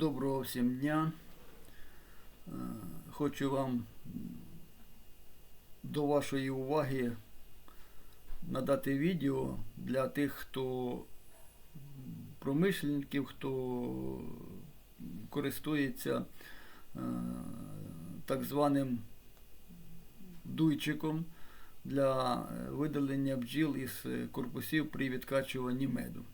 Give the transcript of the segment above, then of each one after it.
Доброго всім дня. Е, Хочу вам до вашої уваги надати відео для тих, хто промишленників, хто користується е, так званим дуйчиком для е, видалення бджіл із корпусів при відкачуванні меду.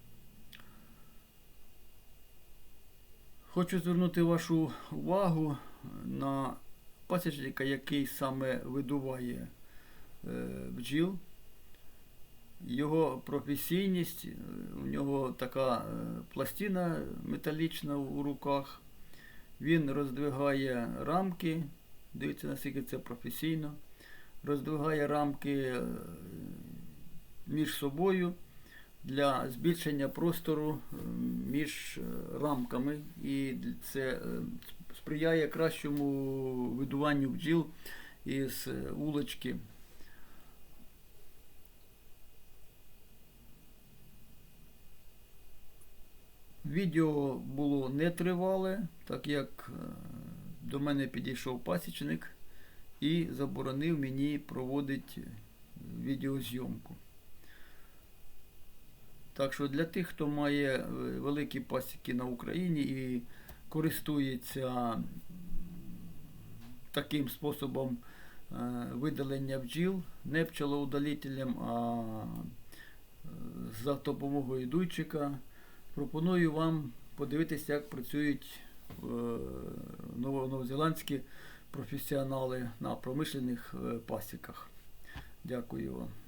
Хочу звернути вашу увагу на пасічника, який саме видуває е, бджіл. Його професійність, е, у нього така е, пластина металічна у руках. Він роздвигає рамки, дивіться, наскільки це професійно. Роздвигає рамки між собою для збільшення простору між е, рамками, і це е, сприяє кращому видуванню бджіл із е, улочки. Відео було нетривале, так як до мене підійшов пасічник і заборонив мені проводити відеозйомку. Так що для тих, хто має е, великі пасіки на Україні і користується таким способом е, видалення бджіл, не пчелоудалителем, а е, за допомогою дуйчика, пропоную вам подивитися, як працюють новозеландські професіонали на промишлених пасіках. Дякую вам.